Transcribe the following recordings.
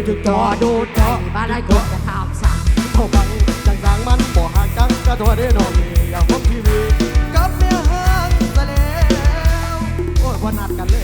ยถึงจอดูจอบ้านได้กดจะตามสั่งเข้าไปจังสางมันบ่ห่างกันกระตัวได้นอนนี่อยางพบทีวีกับเมียห่างซะแล้วโอ้ยวันนัดกันเลย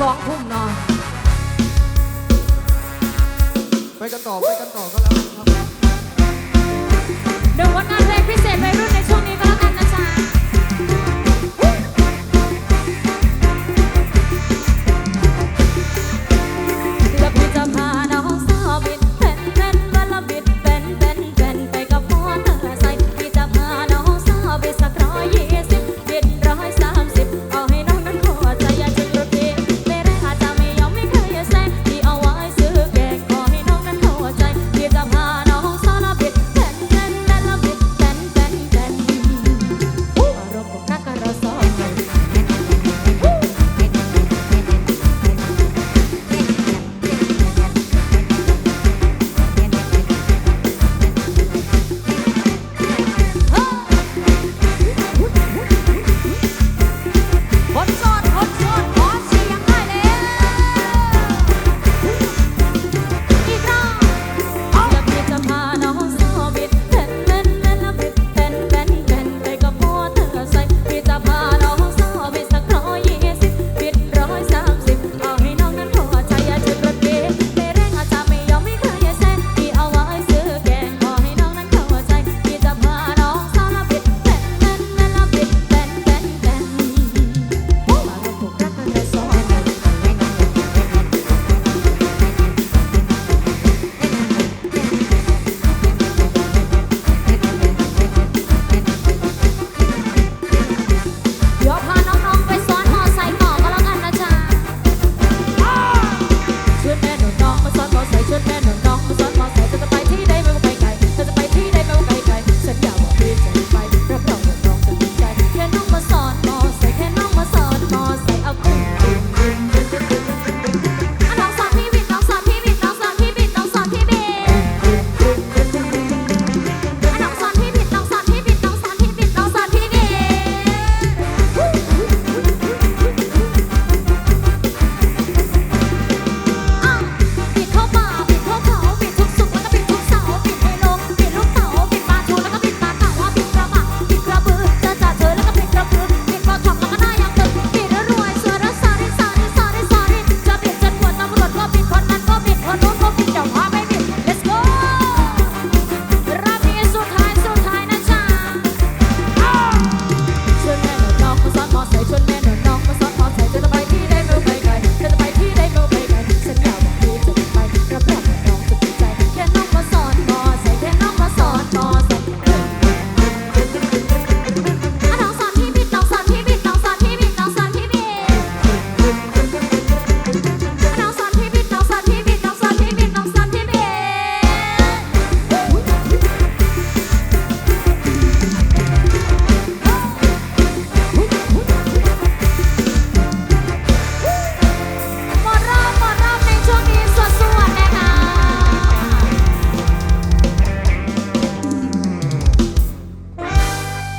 สองทุ่มนอนไปกันต่อ ไปกันต่อก็แล้วครับ เดี๋ยววันงานเพลงพิเศษวัรุ่นในช่วงนี้ก็แล้วกันนะจ๊ะ